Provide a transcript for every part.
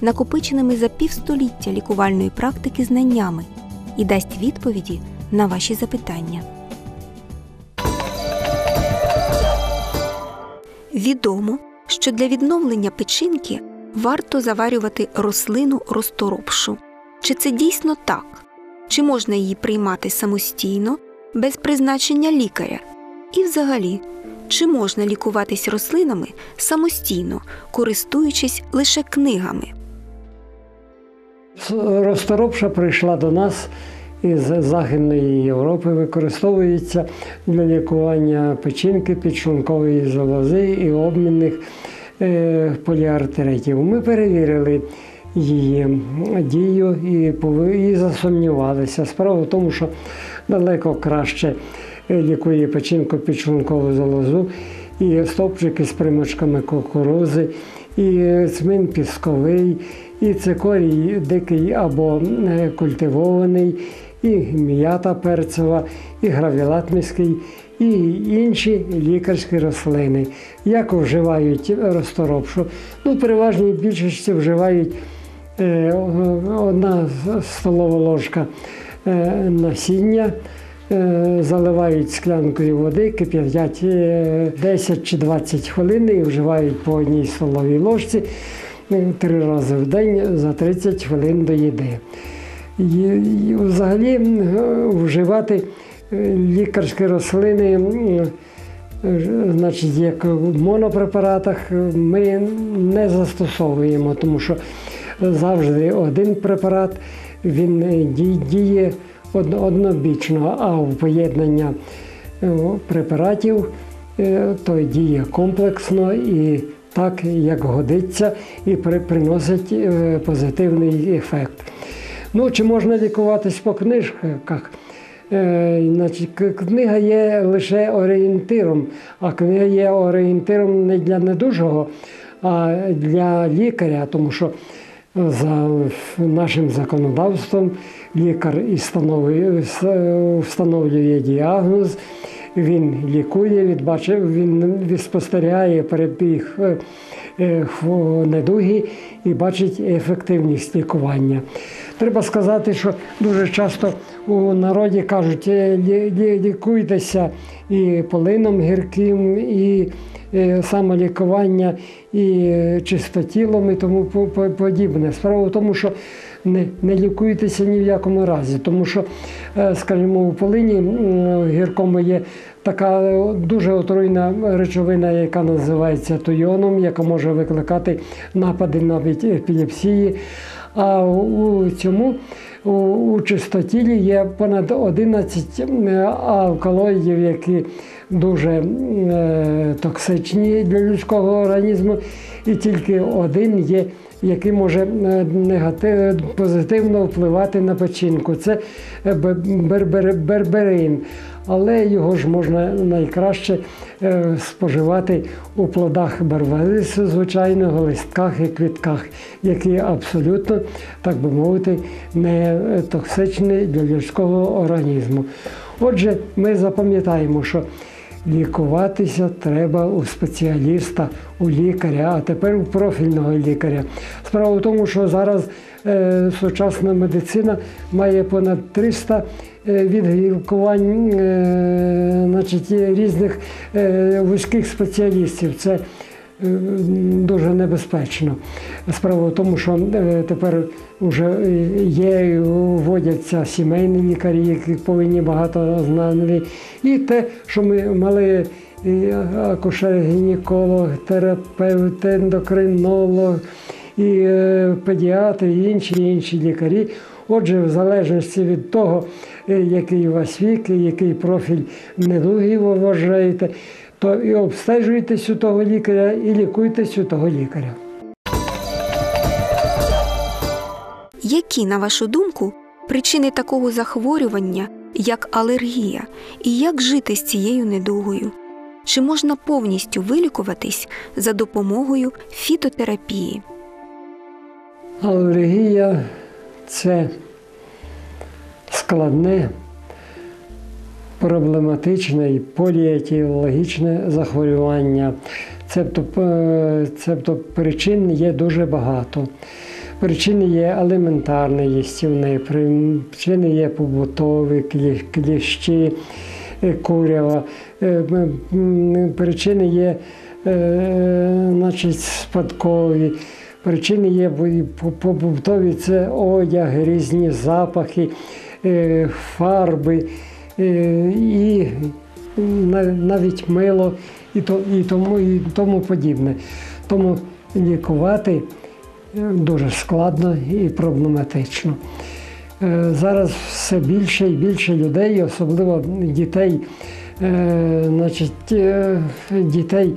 накопиченими за півстоліття лікувальної практики знаннями і дасть відповіді на ваші запитання. Відомо, що для відновлення печінки варто заварювати рослину розторопшу. Чи це дійсно так? Чи можна її приймати самостійно без призначення лікаря? І взагалі, чи можна лікуватись рослинами самостійно, користуючись лише книгами? Розторопша прийшла до нас із Західної Європи, використовується для лікування печінки, підшлункової залози і обмінних е, поліартеритів. Ми перевірили її дію і, і засумнівалися. Справа в тому, що далеко краще лікує печінку підшлункову залозу, і стовпчики з примочками кукурузи, і цмин пісковий, і цикорій дикий або е, культивований, і м'ята перцева, і гравілат міський, і інші лікарські рослини. Як вживають розторопшу? Ну, переважній більшості вживають е, одна столова ложка е, насіння. Заливають склянкою води, кип'ять 10 чи 20 хвилин і вживають по одній столовій ложці три рази в день за 30 хвилин до їди. І, і Взагалі вживати лікарські рослини, значить, як в монопрепаратах, ми не застосовуємо, тому що завжди один препарат він діє однобічно, а в поєднання препаратів то діє комплексно і так, як годиться, і приносить позитивний ефект. Ну, Чи можна лікуватись по книжках? Е, значить, Книга є лише орієнтиром, а книга є орієнтиром не для недужого, а для лікаря, тому що за нашим законодавством лікар встановлює діагноз, він лікує, відбачив, він спостерігає перебіг е, недуги і бачить ефективність лікування. Треба сказати, що дуже часто у народі кажуть, «Е, лікуйтеся і полином гірким, і е, самолікування, і чистотілом, і тому подібне. Справа в тому, що не не лікуйтеся ні в якому разі, тому що, е, скажімо, у полині гіркому є така дуже отруйна речовина, яка називається тойоном, яка може викликати напади навіть епілепсії. А у цьому у, у чистотілі є понад 11 алкалоїдів, які дуже е, токсичні для людського організму, і тільки один є, який може е, негатив, позитивно впливати на печінку. Це бербер, берберин але його ж можна найкраще е, споживати у плодах барварису, звичайно, листках і квітках, які абсолютно, так би мовити, не токсичні для людського організму. Отже, ми запам'ятаємо, що лікуватися треба у спеціаліста, у лікаря, а тепер у профільного лікаря. Справа в тому, що зараз е, сучасна медицина має понад 300 Е, відгілкувань е, значить, різних е, вузьких спеціалістів. Це Дуже небезпечно. Справа в тому, що тепер вже є, вводяться сімейні лікарі, які повинні багато знати. І те, що ми мали акушер, гінеколог, терапевт, ендокринолог, і педіатр, і інші інші лікарі. Отже, в залежності від того, е, який у вас вік, який профіль недуги ви вважаєте, то і обстежуйтесь у того лікаря, і лікуйтесь у того лікаря. Які, на вашу думку, причини такого захворювання, як алергія, і як жити з цією недугою. Чи можна повністю вилікуватись за допомогою фітотерапії? Алергія це складне, проблематичне і поліетіологічне захворювання. Цебто, е, цебто причин є дуже багато. Причини є елементарні їстівні, причини є побутові, кліщі, е, курява, е, причини є значить, спадкові. Причини є побутові це одяг, різні запахи, фарби і навіть мило і, то, і, тому, і тому подібне. Тому лікувати е, дуже складно і проблематично. Е, Зараз все більше і більше людей, особливо дітей, е, значить, е, дітей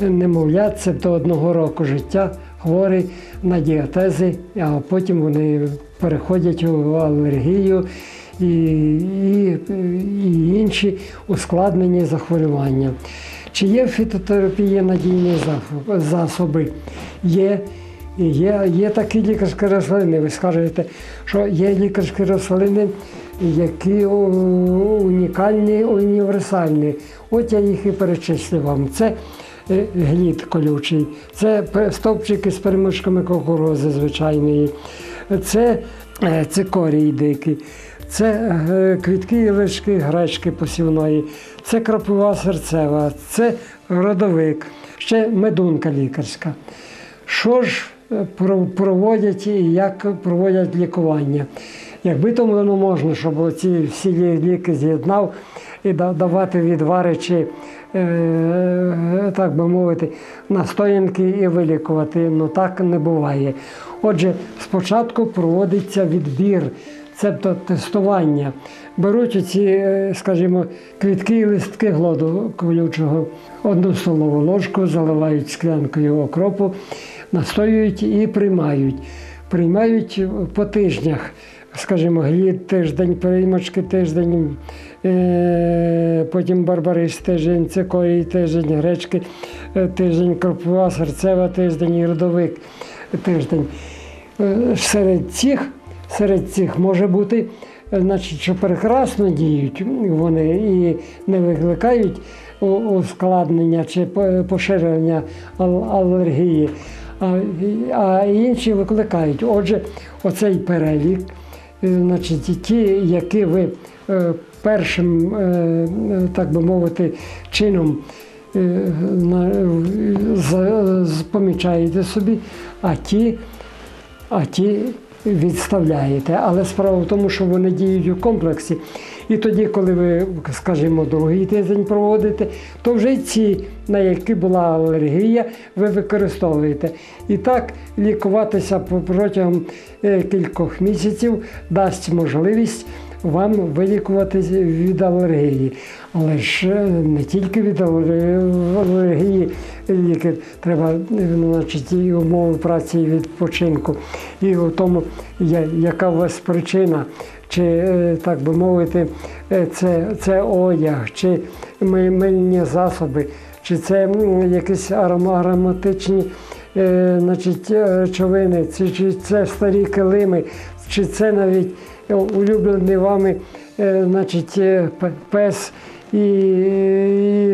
немовлят, це до одного року життя, хворі на діатези, а потім вони переходять у алергію і, і, і інші ускладнені захворювання. Чи є в фітотерапії надійні засоби? Є. Є, є такі лікарські рослини. Ви скажете, що є лікарські рослини, які унікальні, універсальні. От я їх і перечислю вам. Це е, глід колючий, це стовпчики з перемишками кукурузи звичайної, це е, цикорій дикий, це е, квітки і лички гречки посівної, це кропива серцева, це родовик, ще медунка лікарська. Що ж е, проводять і як проводять лікування? Якби то воно можна, щоб ці всі ліки з'єднав і давати відвари чи, е, так би мовити, настоянки і вилікувати, ну так не буває. Отже, спочатку проводиться відбір, цебто тестування. Беруть ці, е, скажімо, квітки і листки глоду колючого, одну столову ложку, заливають склянкою окропу, настоюють і приймають. Приймають по тижнях, скажімо, глід тиждень, переймочки тиждень, е, потім барбарис тиждень, цикорій тиждень, гречки е, тиждень, кропива, серцева тиждень, і родовик тиждень. Серед цих, серед цих може бути, е, значить, що прекрасно діють вони і не викликають ускладнення чи поширення алергії, а, інші викликають. Отже, оцей перелік, е, значить, ті, які ви е, першим, так би мовити, чином помічаєте собі, а ті, а ті відставляєте. Але справа в тому, що вони діють у комплексі. І тоді, коли ви, скажімо, другий тиждень проводите, то вже ці, на які була алергія, ви використовуєте. І так лікуватися протягом е, кількох місяців дасть можливість вам вилікуватись від алергії. Але ж е, не тільки від алер- алергії ліки, треба е, значить, і умови праці і відпочинку, і у тому, яка у вас причина, чи, е, так би мовити, це, це одяг, чи мильні засоби, чи це якісь ароматичні значить, речовини, чи, чи це старі килими, чи це навіть улюблений вами е, значить, е, пес і,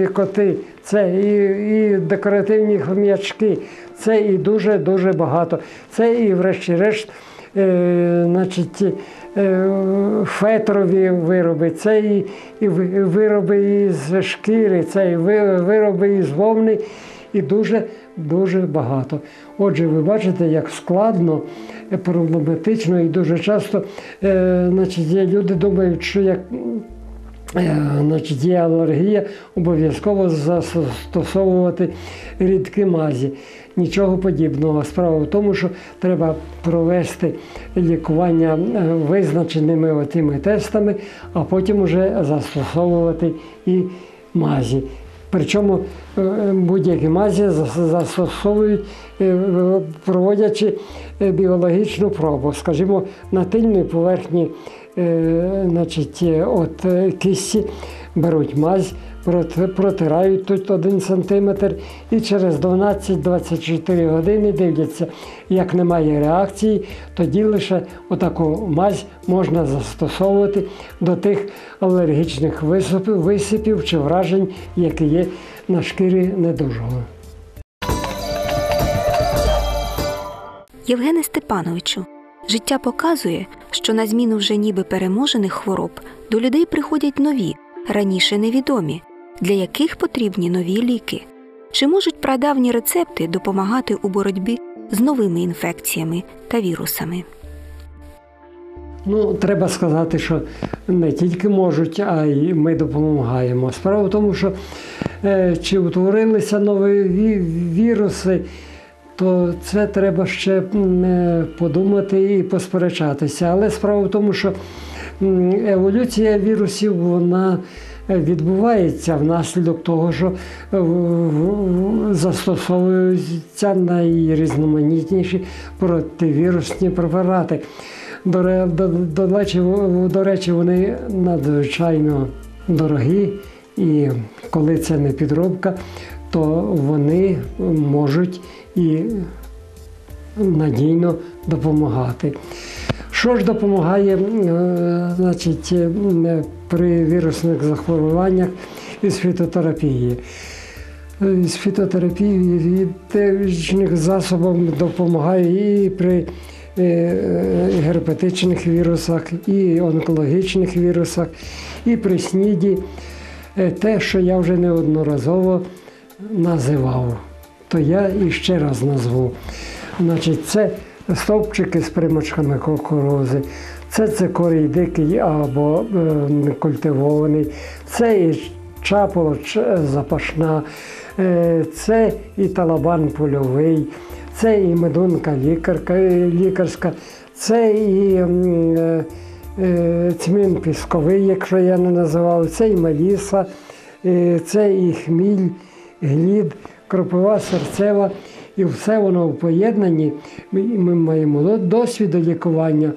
і коти, це і, і декоративні хом'ячки, це і дуже-дуже багато. Це і, врешті-решт, е, значить, фетрові вироби, це і, і вироби із шкіри, це і вироби із вовни, і дуже дуже багато. Отже, ви бачите, як складно, е, проблематично і дуже часто е, значить, люди думають, що як е, значить, є алергія, обов'язково застосовувати рідкі мазі. Нічого подібного. Справа в тому, що треба провести лікування е, визначеними отими тестами, а потім вже застосовувати і мазі. Причому е, будь-які мазі зас- застосовують е, проводячи е, біологічну пробу, скажімо, на тильній поверхні значить, от кисті беруть мазь, протирають тут один сантиметр і через 12-24 години дивляться, як немає реакції, тоді лише отаку мазь можна застосовувати до тих алергічних висипів, чи вражень, які є на шкірі недужого. Євгене Степановичу, життя показує, що на зміну вже ніби переможених хвороб до людей приходять нові, раніше невідомі, для яких потрібні нові ліки. Чи можуть прадавні рецепти допомагати у боротьбі з новими інфекціями та вірусами? Ну, треба сказати, що не тільки можуть, а й ми допомагаємо. Справа в тому, що е, чи утворилися нові ві- віруси, то це треба ще е, подумати і посперечатися. Але справа в тому, що еволюція вірусів вона е, відбувається внаслідок того, що е, застосовуються найрізноманітніші противірусні препарати. До, до, до, до речі, вони надзвичайно дорогі, і коли це не підробка, то вони можуть і надійно допомагати. Що ж допомагає е, значить, е, при вірусних захворюваннях із фітотерапії? Е, З фітотерапії фітичних засобів допомагає і при е, е, герпетичних вірусах, і онкологічних вірусах, і при сніді. Е, Те, що я вже неодноразово називав, то я і ще раз назву. Значить, це стовпчики з примочками кукурузи, це цикорій дикий або е, культивований, це і чаполоч запашна, е, це і талабан польовий, це і медунка лікарка, е, лікарська, це і м, е, цмін пісковий, якщо я не називав, це і меліса, це і хміль, глід, кропива серцева. І все воно в поєднанні. Ми, ми маємо до- лікування.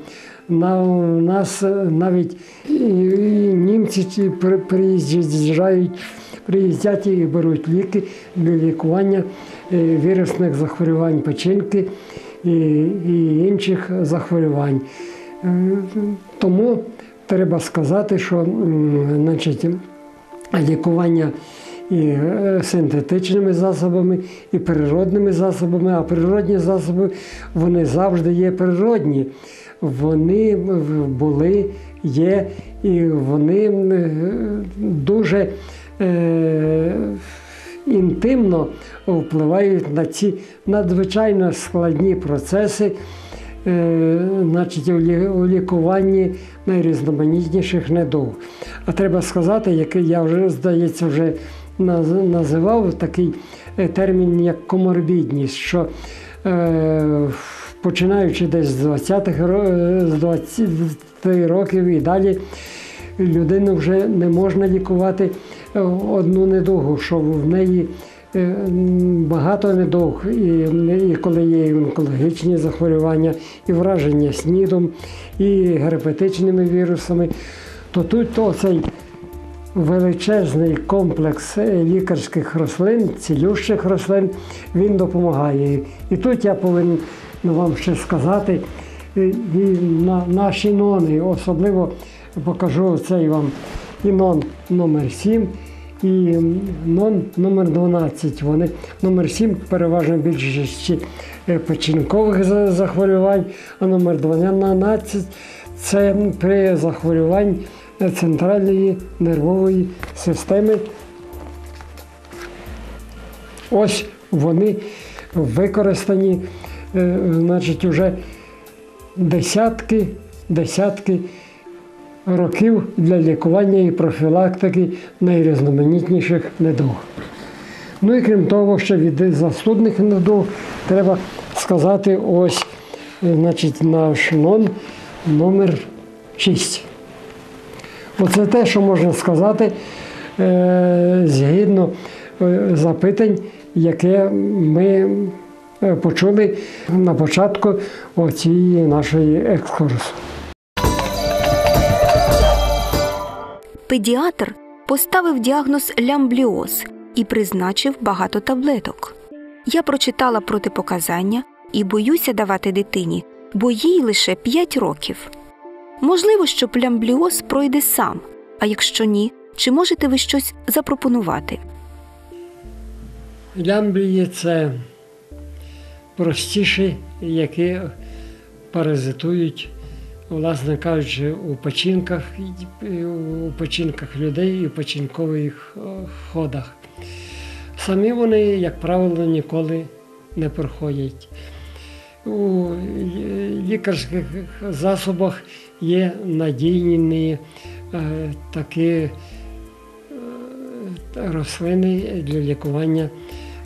На, у нас е, навіть і, і німці ці приїжджають, приїздять і беруть ліки для лікування е, вірусних захворювань печінки і, і інших захворювань. Е, Тому треба сказати, що значить, лікування і е, синтетичними засобами, і природними засобами, а природні засоби вони завжди є природні. Вони були, є, і вони е, дуже е, інтимно впливають на ці надзвичайно складні процеси е, значить, у лікуванні найрізноманітніших недуг. А треба сказати, який я вже, здається, вже називав такий е, термін, як коморбідність, що е, починаючи десь з 20-х е, з 20 років і далі людину вже не можна лікувати е, одну недугу, що в неї е, багато недуг, і, і коли є і онкологічні захворювання, і враження снідом, і герпетичними вірусами, то тут то цей величезний комплекс е, лікарських рослин, цілющих рослин, він допомагає. І тут я повинен вам ще сказати, е, і на, наші нони, особливо покажу цей вам інон номер 7 і нон номер 12. Вони номер 7 переважно більшості е, печінкових захворювань, а номер 12 це при захворюванні центральної нервової системи. Ось вони використані, е, значить, уже десятки, десятки років для лікування і профілактики найрізноманітніших недуг. Ну і крім того, ще від застудних недуг треба сказати ось е, значить, наш нон номер 6. Оце те, що можна сказати е, згідно е, запитань, яке ми е, почули на початку оцієї нашої екскурсу. Педіатр поставив діагноз лямбліоз і призначив багато таблеток. Я прочитала протипоказання і боюся давати дитині, бо їй лише 5 років. Можливо, що лямбліоз пройде сам, а якщо ні, чи можете ви щось запропонувати? Лямблії це простіші, які паразитують, власне кажучи, у печінках, у печінках людей і у печінкових е, ходах. Самі вони, як правило, ніколи не проходять. У лікарських засобах є надійні е, такі е, рослини для лікування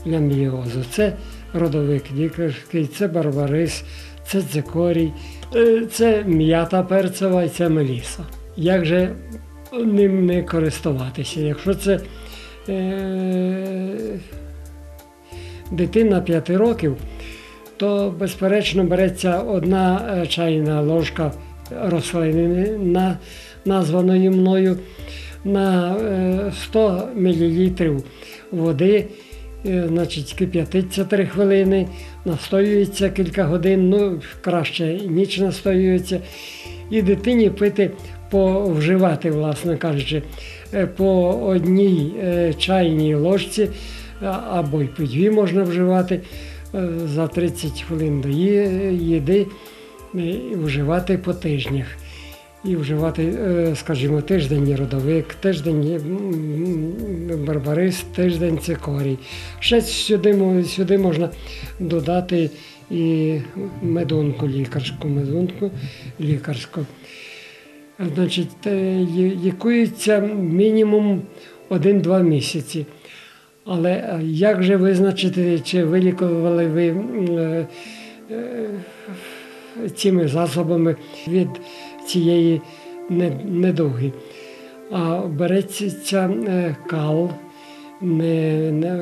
лямбліозу. Це родовик лікарський, це барбарис, це цикорій, е, це м'ята перцева і це меліса. Як же ним не користуватися? Якщо це е, дитина 5 років, то безперечно береться одна е, чайна ложка рослини, на, названої мною, на е, 100 мл води, е, значить, кип'ятиться 3 хвилини, настоюється кілька годин, ну краще ніч настоюється, і дитині пити повживати, власне кажучи, е, по одній е, чайній ложці або й по дві можна вживати е, за 30 хвилин до їди. е, і вживати по тижнях. І вживати, е, скажімо, тиждень родовик, тиждень барбарис, тиждень цикорій. Ще сюди, сюди можна додати і медунку лікарську, медунку лікарську. Значить, е, лікується мінімум 1-2 місяці. Але е, як же визначити, чи вилікували ви цими засобами від цієї не- недуги? А береться е, кал не, не,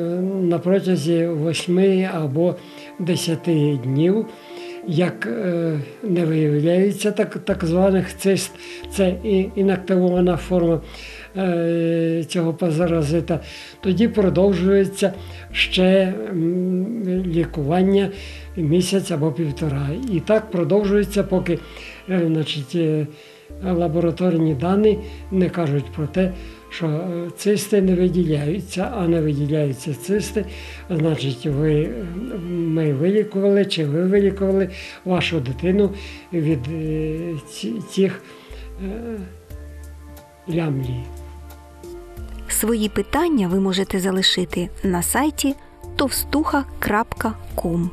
на протязі 8 або 10 днів. Як е, не виявляється так, так званих цист, це інактивована форма е, цього паразита, тоді продовжується ще лікування місяць або півтора. І так продовжується, поки е, значить, е, лабораторні дані не кажуть про те, що е, цисти не виділяються, а не виділяються цисти, значить, ви, ми вилікували чи ви вилікували вашу дитину від цих лямблій. Свої питання ви можете залишити на сайті товстуха.ком.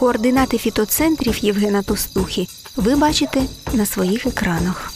Координати фітоцентрів Євгена Тостухи ви бачите на своїх екранах.